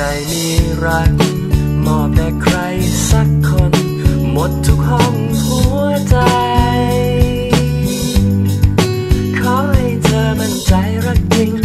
ใจมีรัก มอบแต่ใครสักคน หมดทุกห้องหัวใจ ขอให้เธอมั่นใจรักจริง